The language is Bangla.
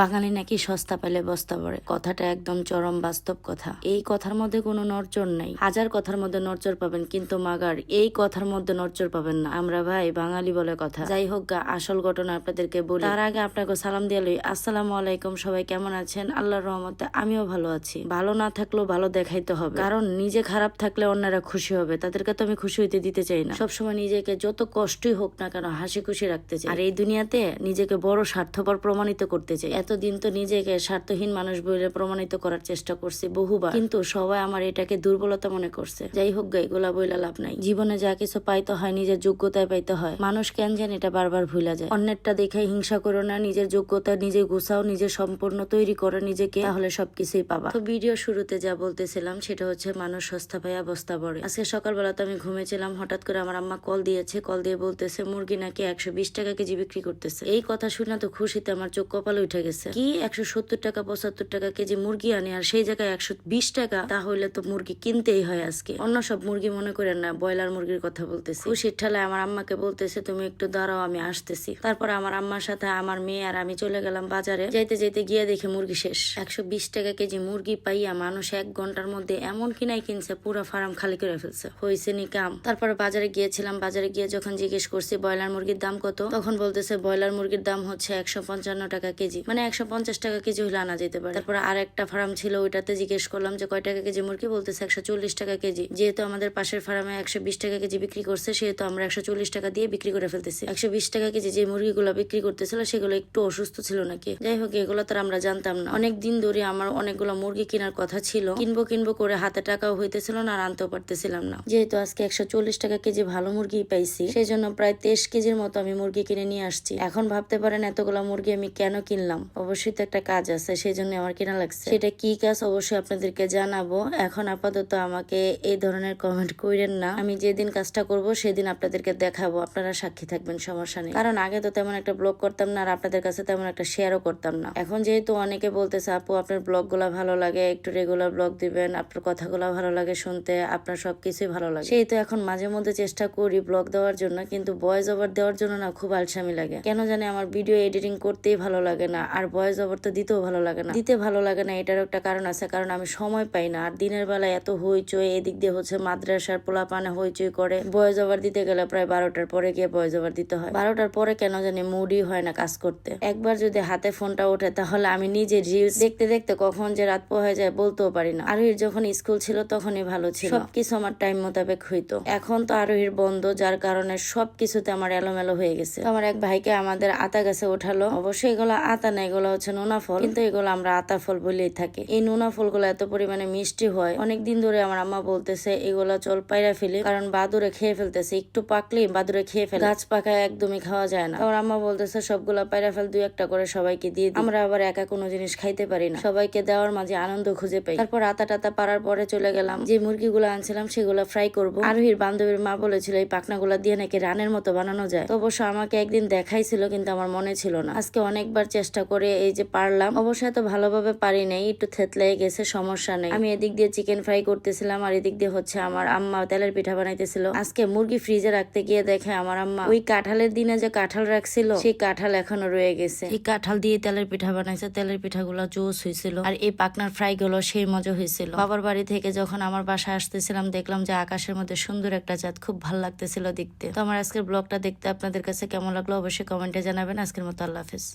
বাঙালি নাকি সস্তা পেলে বস্তা পড়ে কথাটা একদম চরম বাস্তব কথা। এই কথার মধ্যে কোনো নড়চড় নাই। হাজার কথার মধ্যে নড়চড় পাবেন, কিন্তু মাগার এই কথার মধ্যে নড়চড় পাবেন না। আমরা ভাই বাঙালি বলে কথা। যাই হোক গা, আসল ঘটনা আপনাদেরকে বলি। তার আগে আপনাকে সালাম দিয়ে লই। আসসালামু আলাইকুম, সবাই কেমন আছেন? আল্লাহর রহমতে আমিও ভালো আছি। ভালো না থাকলেও ভালো দেখাইতে হবে। কারণ নিজে খারাপ থাকলে অন্যরা খুশি হবে। তাদেরকে তো আমি খুশি হইতে দিতে চাই না। সবসময় নিজেকে যত কষ্টই হোক না কেন হাসি খুশি রাখতে চাই। আর এই দুনিয়াতে নিজেকে বড় স্বার্থপর প্রমাণিত করতে চাই। এতদিন তো নিজেকে স্বার্থহীন মানুষ বলে প্রমাণিত করার চেষ্টা করছি বহুবার। কিন্তু সবাই আমার এটাকে দুর্বলতা মনে করছে। যাই হোক গা, এগুলা বইলা লাভ নাই। জীবনে যা কিছু পাইতে হয় নিজের যোগ্যতায় পাইতে হয়। মানুষ কেন জান এটা বারবার ভুলা যায়। অন্যেরটা দেখে হিংসা করো না, নিজের যোগ্যতা নিজে গুছাও নিজে সম্পূর্ণ তৈরি করো নিজেকে, তাহলে সবকিছুই পাবা। তো ভিডিও শুরুতে যা বলতেছিলাম, সেটা হচ্ছে মানুষ সস্তা পায়, অবস্থা পড়ে আজকে সকালবেলা তো আমি ঘুমেছিলাম, হঠাৎ করে আমার আম্মা কল দিয়েছে, কল দিয়ে বলতেছে, মুরগি নাকি একশো বিশ টাকা কেজি বিক্রি করতেছে? এই কথা শুনে তো খুশিতে আমার চোখ কপালে উঠে গেছে। কি? একশো সত্তর টাকা, পঁচাত্তর টাকা কেজি মুরগি আনে আর সেই জায়গায় একশো বিশ টাকা, তাহলে তো মুরগি কিনতেই হয় আজকে। অন্য সব মুরগি মনে করেন না, ব্রয়লার মুরগির কথা বলতেছি। খুশির ঠেলায় আমার আম্মাকে বলতেছে, তুমি একটু দাঁড়াও, আমি আসতেছি। তারপর আমার আম্মার সাথে আমার মেয়ে আর আমি চলে গেলাম বাজারে। যাইতে যাইতে গিয়ে দেখে মুরগি শেষ। একশো বিশ টাকা কেজি মুরগি পাইয়া মানুষ এক ঘণ্টার মধ্যে এমন কিনাই কিনছে, পুরো ফার্ম খালি করে ফেলছে। হয়েছে নি কাম তারপর বাজারে গিয়েছিলাম, বাজারে গিয়ে যখন জিজ্ঞেস করছি, ব্রয়লার মুরগির দাম কত? তখন বলতেছে, ব্রয়লার মুরগির দাম হচ্ছে একশো পঞ্চান্ন টাকা কেজি। মানে একশো পঞ্চাশ টাকা কেজি হলে আনা যেতে পারে। তারপর আর একটা ফার্ম ছিল, ওইটাতে জিজ্ঞেস করলাম যে কয় টাকা কেজি মুরগি? বলতেছে একশো চল্লিশ টাকা কেজি। যেহেতু আমাদের পাশের ফার্মে একশো বিশ টাকা কেজি বিক্রি করছে, সেহেতু আমরা একশো চল্লিশ টাকা দিয়ে বিক্রি করে ফেলতেছি। একশো বিশ টাকা কেজি যে মুরগিগুলো বিক্রি করতেছিল, সেগুলো একটু অসুস্থ ছিল নাকি? যাই হোক, এগুলো তো আমরা জানতাম না। অনেক দিন ধরে আমার অনেকগুলো মুরগি কেনার কথা ছিল। কিনবো কিনবো করে হাতে টাকাও হইতেছিল না আর আনতেও পারতেছিলাম না। যেহেতু আজকে একশো চল্লিশ টাকা কেজি ভালো মুরগি পাইছি, সেই জন্য প্রায় তেইশ কেজির মতো আমি মুরগি কিনে নিয়ে আসছি। এখন ভাবতে পারেন এতগুলো মুরগি আমি কেন কিনলাম? অবশ্যই তো একটা কাজ আছে সেই জন্য আমার কেনা লাগছে। সেটা কি কাজ অবশ্যই আপনাদেরকে জানাব। এখন আপাতত আমাকে এই ধরনের কমেন্ট কইরেন না। আমি যেদিন কাজটা করব সেদিন আপনাদেরকে দেখাবো। আপনারা সাক্ষী থাকবেন সমস্যা নেই। কারণ আগে তো তেমন একটা ব্লগ করতাম না আর আপনাদের কাছে তেমন একটা শেয়ারও করতাম না। এখন যেহেতু অনেকে বলতেছে আপু আপনার ব্লগগুলা ভালো লাগে একটু রেগুলার ব্লগ দিবেন আপনার কথাগুলো ভালো লাগে শুনতে আপনার সবকিছুই ভালো লাগে। সেই তো এখন মাঝে মধ্যে চেষ্টা করি ব্লগ দেওয়ার জন্য কিন্তু ভয়েস ওভার দেওয়ার জন্য না খুব আলসামি লাগে। কেন জানি আমার ভিডিও এডিটিং করতেই ভালো লাগে না। আর ভয়েস ওভার তো দিতেও ভালো লাগে না। দিতে ভালো লাগে না, এটারও একটা কারণ আছে, কারণ আমি সময় পাই না। আর দিনের বেলা এত হইচই, এদিক দিয়ে হচ্ছে মাদ্রাসার পোলা পানে হইচই করে। ভয়েস ওভার দিতে গেলে প্রায় বারোটার পরে গিয়ে ভয়েস ওভার দিতে হয়। বারোটার পরে কেন জানি মুডই হয় না কাজ করতে। একবার যদি হাতে ফোনটা ওঠে, তাহলে আমি নিজে রিলস দেখতে দেখতে কখন যে রাত পোহায় যায় বলতেও পারি না। আরোহীর যখন স্কুল ছিল, তখনই ভালো ছিল। সবকিছু আমার টাইম মোতাবেক হইতো। এখন তো আরোহীর বন্ধ, যার কারণে সবকিছুতে আমার এলোমেলো হয়ে গেছে। আমার এক ভাইকে আমাদের আতা গাছে ওঠালো। অবশ্যই এগুলো আতা না এগুলো হচ্ছে নোনা ফল। কিন্তু এগুলো আমরা আতা ফল বলেই থাকি। এই নোনা ফলগুলো এত পরিমাণে মিষ্টি হয়। অনেক দিন ধরে আমার আম্মা বলতেছে, এগুলো চল পাইরা ফেলি। কারণ বাদুরে খেয়ে ফেলতেছে। একটু পাকলেই বাদুরে খেয়ে ফেলে। গাছ পাকা একদমই খাওয়া যায় না। আমার আম্মা বলতেছে, সবগুলা পাইরা ফেল, দুই একটা করে সবাইকে দিয়ে আমরা আবার একা কোনো জিনিস খাইতে পারি না। সবাইকে দেওয়ার মাঝে আনন্দ খুঁজে পাই। তারপর আতা টাতা পাড়ার পরে চলে গেলাম। যে মুরগিগুলো আনছিলাম, সেগুলো ফ্রাই করব। আরোহীর বান্ধবীর মা বলেছিল, এই পাখনাগুলা দিয়ে নাকি রানের মতো বানানো যায়? তো অবশ্য আমাকে একদিন দেখাইছিল, কিন্তু আমার মনে ছিল না। আজকে অনেকবার চেষ্টা করে এই যে পারলাম। অবশ্য এত ভালোভাবে পারি নাই, একটু থেতলে গেছে, সমস্যা নেই। আমি এদিক দিয়ে চিকেন ফ্রাই করতেছিলাম আর এদিক দিয়ে হচ্ছে আমার আম্মা তেলের পিঠা বানাইতেছিল। আজকে মুরগি ফ্রিজে রাখতে গিয়ে দেখে আমার আম্মা ওই কাঁঠালের দিনে যে কাঁঠাল রাখছিল, সেই কাঁঠাল এখনও রয়ে গেছে। এই কাঁঠাল দিয়ে তেলের পিঠা বানাইছে, তেলের পিঠাগুলো জোস হয়েছিল আর এই পাকনার ফ্রাই গুলো সেই মজা হয়েছিল বাবার বাড়ি থেকে যখন আমার বাসায় আসতেছিলাম, দেখলাম যে আকাশের মধ্যে সুন্দর একটা চাঁদ খুব ভালো লাগতেছিল দেখতে। তো আমার আজকের ব্লগটা দেখতে আপনাদের কাছে কেমন লাগল অবশ্যই কমেন্টে জানাবেন। আজকের মতো আল্লাহ হাফিজ।